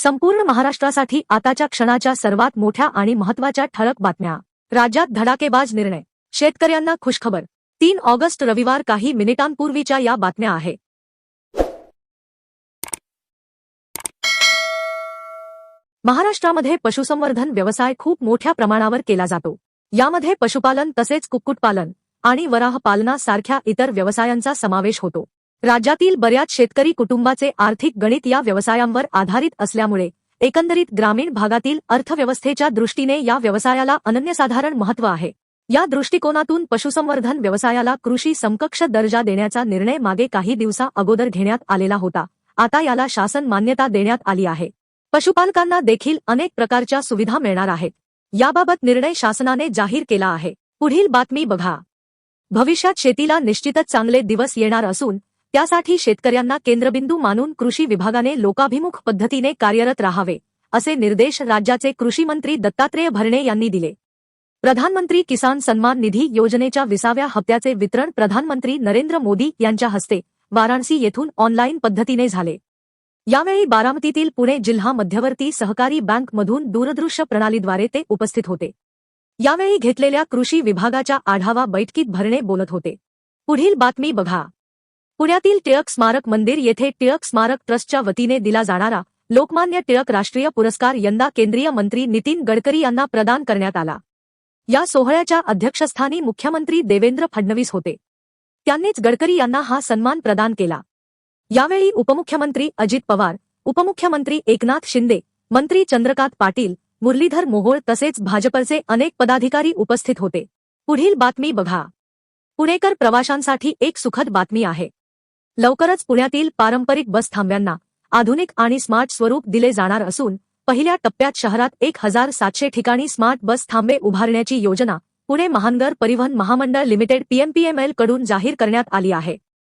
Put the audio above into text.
संपूर्ण महाराष्ट्रासाठी आताच्या क्षणाच्या सर्वात मोठ्या आणि महत्त्वाच्या ठळक बातम्या. राज्यात धडाकेबाज निर्णय. शेतकऱ्यांना खुशखबर. तीन ऑगस्ट रविवार काही मिनिटांपूर्वीच्या या बातम्या आहे. महाराष्ट्रामध्ये पशुसंवर्धन व्यवसाय खूप मोठ्या प्रमाणावर केला जातो. यामध्ये पशुपालन तसेच कुक्कुटपालन आणि वराहपालनासारख्या इतर व्यवसायांचा समावेश होतो. राज्यातील बऱ्याच शेतकरी कुटुंबाचे आर्थिक गणित या व्यवसायांवर आधारित असल्यामुळे एकंदरीत ग्रामीण भागातील अर्थव्यवस्थेच्या दृष्टीने या व्यवसायाला अनन्यसाधारण महत्त्व आहे. या दृष्टिकोनातून पशुसंवर्धन व्यवसायाला कृषी समकक्ष दर्जा देण्याचा निर्णय मागे काही दिवसा अगोदर घेण्यात आलेला होता. आता याला शासन मान्यता देण्यात आली आहे. पशुपालकांना देखील अनेक प्रकारच्या सुविधा मिळणार आहेत. याबाबत निर्णय शासनाने जाहीर केला आहे. पुढील बातमी बघा. भविष्यात शेतीला निश्चितच चांगले दिवस येणार असून त्यासाठी शेतकऱ्यांना केंद्रबिंदू मानून कृषी विभागाने लोकाभिमुख पद्धतीने कार्यरत राहावे असे निर्देश राज्याचे कृषी मंत्री दत्तात्रेय भरणे यांनी दिले. प्रधानमंत्री किसान सन्मान निधी योजनेच्या विसाव्या हप्त्याचे वितरण प्रधानमंत्री नरेंद्र मोदी यांच्या हस्ते वाराणसी येथून ऑनलाईन पद्धतीने झाले. यावेळी बारामतीतील पुणे जिल्हा मध्यवर्ती सहकारी बँकमधून दूरदृश्य प्रणालीद्वारे ते उपस्थित होते. यावेळी घेतलेल्या कृषी विभागाच्या आढावा बैठकीत भरणे बोलत होते. पुढील बातमी बघा. पुण्यातील टिळक स्मारक मंदिर येथे टिळक स्मारक ट्रस्टच्या वतीने दिला जाणारा लोकमान्य टिळक राष्ट्रीय पुरस्कार यंदा केंद्रीय मंत्री नितीन गडकरी यांना प्रदान करण्यात आला. या सोहळ्याच्या अध्यक्षस्थानी मुख्यमंत्री देवेंद्र फडणवीस होते. त्यांनीच गडकरी यांना हा सन्मान प्रदान केला. यावेळी उपमुख्यमंत्री अजित पवार उपमुख्यमंत्री एकनाथ शिंदे मंत्री चंद्रकांत पाटील मुरलीधर मोहोळ तसेच भाजपचे अनेक पदाधिकारी उपस्थित होते. पुढील बातमी बघा. पुणेकर प्रवाशांसाठी एक सुखद बातमी आहे. लवकरच पुण्यातील पारंपरिक बस थांब्यांना आधुनिक आणि स्मार्ट स्वरूप दिले जाणार असून पहिल्या टप्प्यात शहरात एक हजार सातशे ठिकाणी स्मार्ट बस थांबे उभारण्याची योजना पुणे महानगर परिवहन महामंडळ लिमिटेड पीएमपीएमएलकडून जाहीर करण्यात आली आहे.